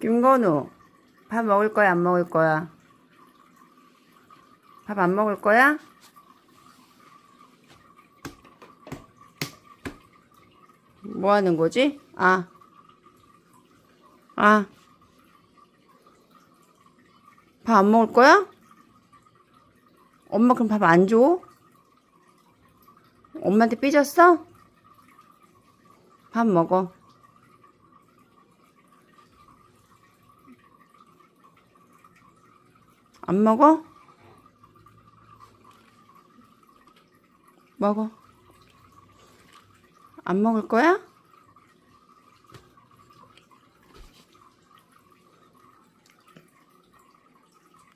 김건우, 밥 먹을 거야, 안 먹을 거야? 밥 안 먹을 거야? 뭐 하는 거지? 아. 아. 밥 안 먹을 거야? 엄마 그럼 밥 안 줘? 엄마한테 삐졌어? 밥 먹어. 안 먹어? 먹어. 안 먹을 거야?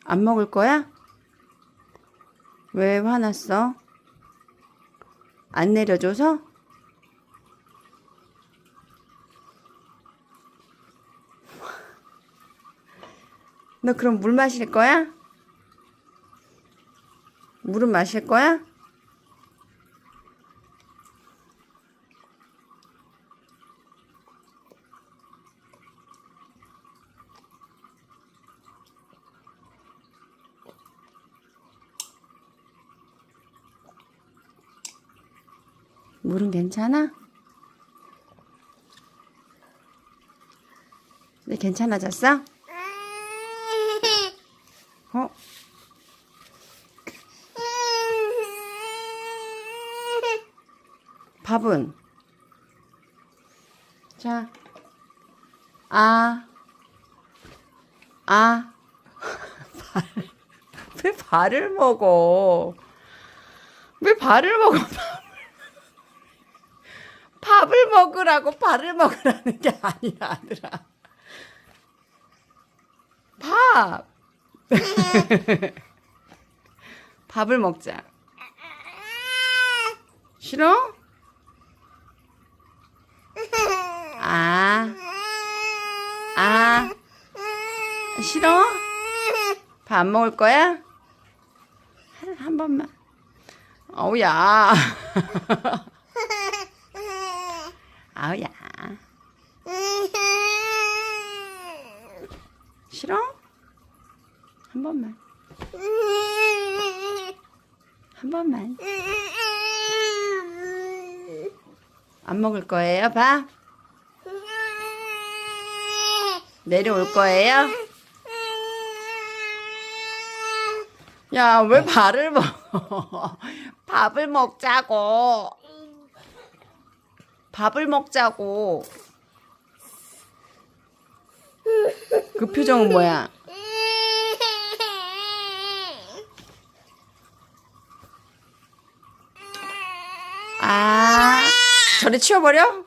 안 먹을 거야? 왜 화났어? 안 내려줘서? 너 그럼 물 마실 거야? 물은 마실 거야? 물은 괜찮아? 네, 괜찮아졌어? 밥은? 자, 아, 아, 발, 왜 발을 먹어? 왜 발을 먹어? 밥을 먹으라고 발을 먹으라는 게 아니야, 아들아. 밥! 밥을 먹자. 싫어? 아, 아, 싫어? 밥 안 먹을 거야? 한, 한 번만. 어우야. 아우야. 싫어? 한 번만. 한 번만. 안 먹을 거예요, 밥? 내려올 거예요? 야, 왜 발을 먹어? 밥을 먹자고. 밥을 먹자고. 그 표정은 뭐야? 아, 저리 치워버려?